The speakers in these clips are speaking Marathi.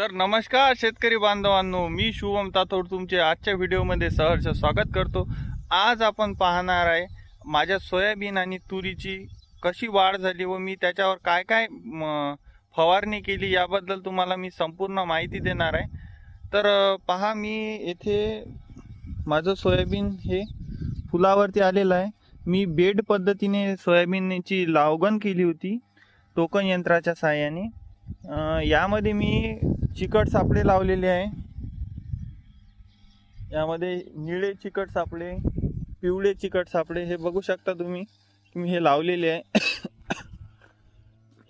तर नमस्कार शेतकरी बांधवांनो मी शुभम तातोड तुमचे आजच्या व्हिडिओमध्ये सहर्ष स्वागत करतो. आज आपण पाहणार आहे माझ्या सोयाबीन आणि तुरीची कशी वाढ झाली व मी त्याच्यावर काय काय म, फवारणी केली याबद्दल तुम्हाला मी संपूर्ण माहिती देणार आहे. तर पहा मी येथे माझं सोयाबीन हे फुलावरती आलेलं आहे. मी बेड पद्धतीने सोयाबीनची लावगण केली होती टोकन यंत्राच्या साहाय्याने. यामध्ये मी चिकट सापळे लावलेले आहे. यामध्ये निळे चिकट सापळे पिवळे चिकट सापळे हे बघू शकता तुम्ही. तुम्ही हे लावलेले आहे.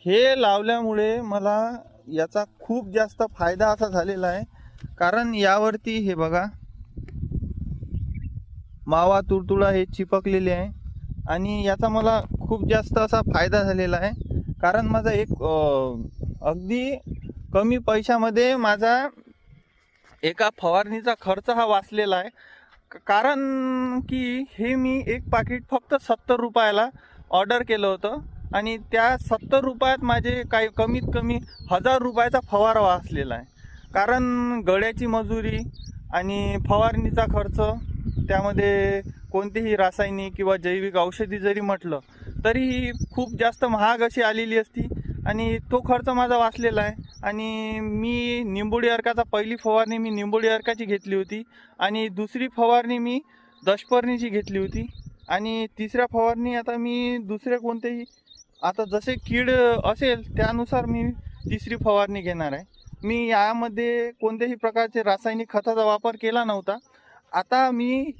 हे लावल्यामुळे मला याचा खूप जास्त फायदा असा झालेला आहे. कारण यावरती हे बघा मावा तुडतुडा हे चिपकलेले आहे. आणि याचा मला खूप जास्त असा फायदा झालेला आहे. कारण माझा एक अगदी कमी पैशामध्ये माझा एका फवारणीचा खर्च हा वाचलेला आहे. क- कारण की हे मी एक पाकिट फक्त सत्तर रुपयाला ऑर्डर केलं होतं आणि त्या सत्तर रुपयात माझे काही कमीत कमी हजार रुपयाचा फवारा वाचलेला आहे. कारण गळ्याची मजुरी आणि फवारणीचा खर्च त्यामध्ये कोणतीही रासायनिक किंवा जैविक औषधी जरी म्हटलं तरी खूप जास्त महाग अशी आलेली असती आणि तो खर्च माझा वाचलेला आहे. आणि मी निंबोडी अर्काचा पहिली फवारणी मी निंबोडी अर्काची घेतली होती. आणि दुसरी फवारणी मी दशपर्णीची घेतली होती. आणि तिसऱ्या फवारणी आता मी दुसऱ्या कोणत्याही आता जसे कीड असेल त्यानुसार मी तिसरी फवारणी घेणार आहे. मी यामध्ये कोणत्याही प्रकारचे रासायनिक खताचा वापर केला नव्हता. आता मी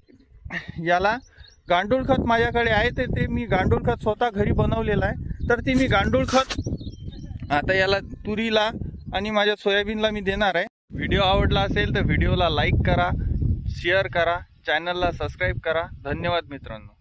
याला गांडूळ खत माझ्याकडे आहे तर ते मी गांडूळ खत स्वतः घरी बनवलेलं आहे. तर ती मी गांडूळ खत आता याला तुरीला आणि माझ्या सोयाबीनला मी देणार आहे. व्हिडिओ आवडला असेल तर व्हिडिओला लाईक करा शेअर करा चॅनलला सबस्क्राईब करा. धन्यवाद मित्रांनो.